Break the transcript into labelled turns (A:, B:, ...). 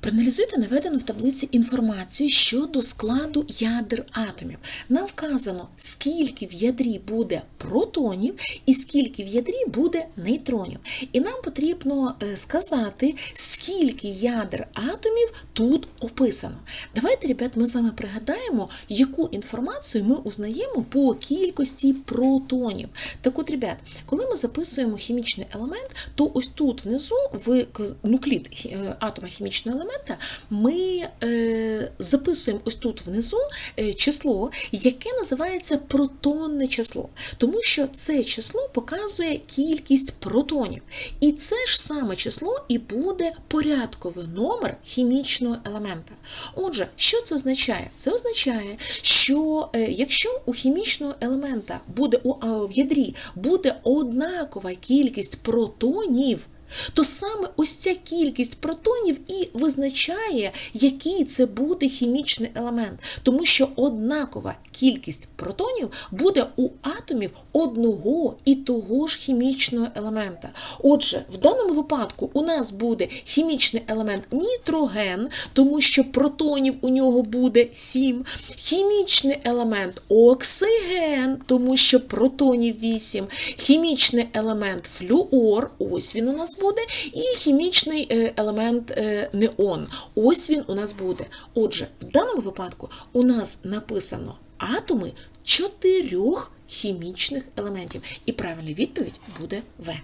A: Проаналізуйте наведену в таблиці інформацію щодо складу ядер атомів. Нам вказано, скільки в ядрі буде протонів і скільки в ядрі буде нейтронів. І нам потрібно е, сказати, скільки ядер атомів тут описано. Давайте, ребят, ми з вами пригадаємо, яку інформацію ми узнаємо по кількості протонів. Так от, ребят, коли ми записуємо хімічний елемент, то ось тут внизу в нуклід е, атома хімічного елемента ми е, записуємо ось тут внизу е, число, яке називається протонне число, тому що це число показує кількість протонів. І це ж саме число і буде порядковий номер хімічного елемента. Отже, що це означає? Це означає, що е, якщо у хімічного елемента буде у, а, в ядрі буде однакова кількість протонів, то саме ось ця кількість протонів і визначає, який це буде хімічний елемент, тому що однакова кількість протонів буде у атомів одного і того ж хімічного елемента. Отже, в даному випадку у нас буде хімічний елемент нітроген, тому що протонів у нього буде 7, хімічний елемент оксиген, тому що протонів 8, хімічний елемент флюор, ось він у нас буде, і хімічний е, елемент е, неон. Ось він у нас буде. Отже, в даному випадку у нас написано атоми чотирьох хімічних елементів. І правильна відповідь буде В.